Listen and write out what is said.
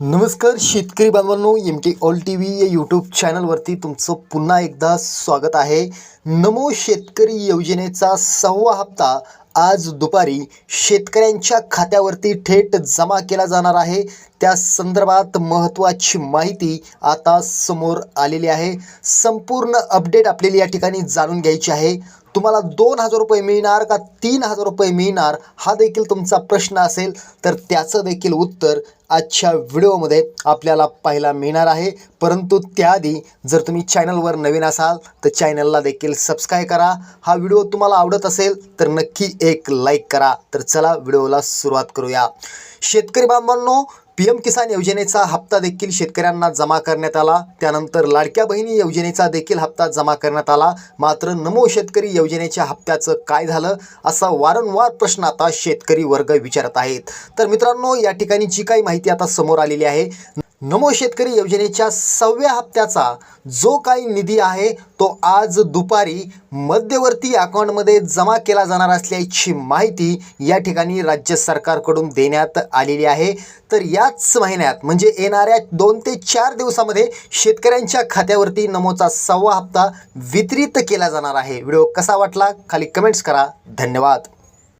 नमस्कार शेतकरी बांधवांनो M T all T V या यूट्यूब चॅनलवरती तुमचं पुन्हा एकदा स्वागत आहे. नमो शेतकरी योजनेचा सहावा हप्ता आज दुपारी शेतकऱ्यांच्या खात्यावरती थेट जमा केला जाणार आहे. त्या संदर्भात महत्त्वाची माहिती आता समोर आलेली आहे. संपूर्ण अपडेट आपल्याला या ठिकाणी जाणून घ्यायची आहे. तुम्हाला दोन हजार रुपये मिळणार का तीन हजार रुपये मिळणार हा देखील तुमचा प्रश्न असेल. तर त्याचं देखील उत्तर आजच्या व्हिडिओमध्ये आपल्याला पाहायला मिळणार आहे. परंतु त्याआधी जर तुम्ही चॅनलवर नवीन असाल तर चॅनलला देखील सबस्क्राईब करा. हा व्हिडिओ तुम्हाला आवडत असेल तर नक्की एक लाईक करा. तर चला व्हिडिओला सुरुवात करूया. शेतकरी बांधवांनो पी एम किसान योजनेचा हप्ता देखील शेतकऱ्यांना जमा करण्यात आला. त्यानंतर लाडक्या बहिणी योजनेचा देखील हप्ता जमा करण्यात आला. मात्र नमो शेतकरी योजनेच्या हप्त्याचं काय झालं असा वारंवार प्रश्न आता शेतकरी वर्ग विचारत आहेत. तर मित्रांनो या ठिकाणी जी काही माहिती आता समोर आलेली आहे नमो शेतकरी योजनेच्या सहाव्या हप्त्याचा जो काही निधी आहे तो आज दुपारी मध्यवर्ती अकाउंटमध्ये जमा केला जाणार असल्याची माहिती या ठिकाणी राज्य सरकारकडून देण्यात आलेली आहे. तर याच महिन्यात म्हणजे येणाऱ्या दोन ते चार दिवसामध्ये शेतकऱ्यांच्या खात्यावरती नमोचा सहावा हप्ता वितरित केला जाणार आहे. व्हिडिओ कसा वाटला खाली कमेंट्स करा. धन्यवाद.